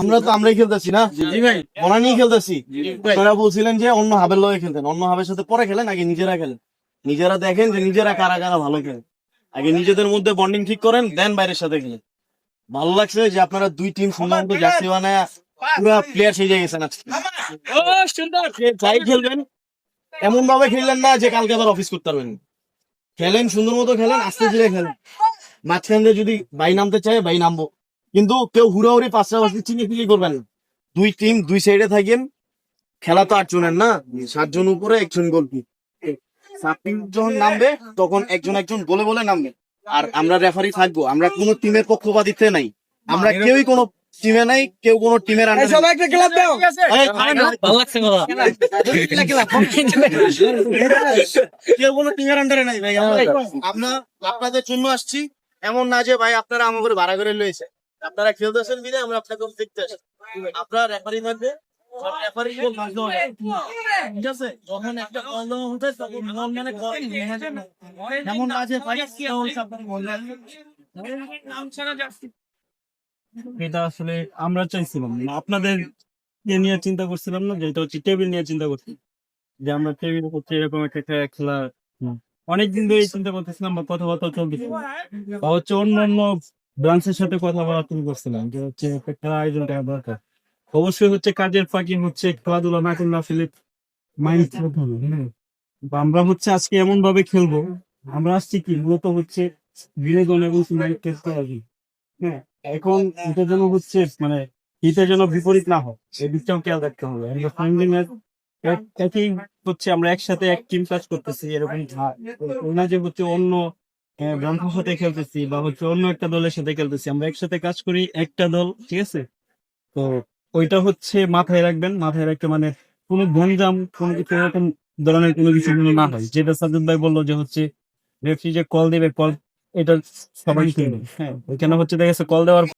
আমরা তো আমরাই খেলতেছি না? ওরা নিয়ে খেলতেছি। আপনারা বলছিলেন যে অন্য হাবের লয়ে খেলতেন। অন্য হাবের সাথে পরে খেলেন আগে নিজেরা খেলেন। নিজেরা দেখেন যে নিজেরা কারা কারা ভালো খেলেন। আগে নিজেদের মধ্যে বন্ডিং ঠিক করেন দেন বাইরের সাথে খেলেন। ভালো লাগছে যে আপনারা দুই টিম সুন্দর মতো জার্সি বানায় পুরো প্লেয়ার সেজে গেছেন আজকে। যাই খেলবেন এমন ভাবে খেললেন না যে কালকে আবার অফিস করতে পারবেন। খেলেন সুন্দর মতো খেলেন আস্তে ধীরে খেলেন। মাঝখান দিয়ে যদি বাই নামতে চায় বাই নামবো। কিন্তু কেউ হুড়াহুড়ি পাঁচটা পাঁচটি চিনি চিনি করবেন? না দুই টিম দুই সাইডে থাকেন। খেলা তো আটজনের না? সাতজন উপরে একজন গোলকি সাতজন যখন নামবে তখন একজন একজন বলে বলে নামবে। আর আমরা রেফারি থাকব। আমরা কোনো টিমের পক্ষপাতিত্বে নাই। আমরা কেউই কোনো টিমে নাই কেউ কোনো টিমের আন্ডারে কেউ কোনো টিমের আন্ডারে নাই ভাই। আমরা আপনাদের জন্য আসছি। এমন না যে ভাই আপনারা আমাদের ভাড়া করে লয়েছে আপনারা খেলতেছেন বিদে আমরা আপনাকে দেখতে আসি। আপনার রেফারি থাকবে এটা আসলে আমরা চাইছিলাম আপনাদের নিয়ে চিন্তা করছিলাম না যেটা হচ্ছে টেবিল নিয়ে চিন্তা করছি। যে আমরা টেবিল করছি এরকম একটা খেলা অনেকদিন ধরে চিন্তা করতেছিলাম বা কথাবার্তা চলতেছিল হচ্ছে অন্য অন্য ব্রাঞ্চের সাথে কথাবার্তা করছিলাম যে হচ্ছে খেলা আয়োজন করা দরকার। অবশ্যই হচ্ছে কাজের ফাঁকি হচ্ছে খেলাধুলা না করলে আসলে মাইন্ড আমরা হচ্ছে আজকে এমন ভাবে খেলব, আমরা আসছি কি, মূলত হচ্ছে বিনোদন এবং টেস্ট করার জন্য। হ্যাঁ। এখন এটা যেন হচ্ছে মানে হিতে যেন বিপরীত না হয়, এই দিকটাও খেয়াল রাখতে হবে। ফ্রেন্ডলি ম্যাচ একই হচ্ছে আমরা একসাথে এক টিম কাজ করতেছি, এরকম না যে হচ্ছে অন্য ব্রাঞ্চের সাথে খেলতেছি বা হচ্ছে অন্য একটা দলের সাথে খেলতেছি। আমরা একসাথে কাজ করি একটা দল ঠিক আছে? তো ওইটা হচ্ছে মাথায় রাখবেন। মাথায় রাখতে মানে কোনো গঞ্জাম কোনো কিছু এরকম ধরনের কোনো কিছু না হয়। যেটা সাজ্জাদ ভাই বলল যে হচ্ছে রেফ্রি যে কল দেবে কল এটা সবাই শুনবে। হ্যাঁ। ওইখানে হচ্ছে দেখা গেছে কল দেওয়ার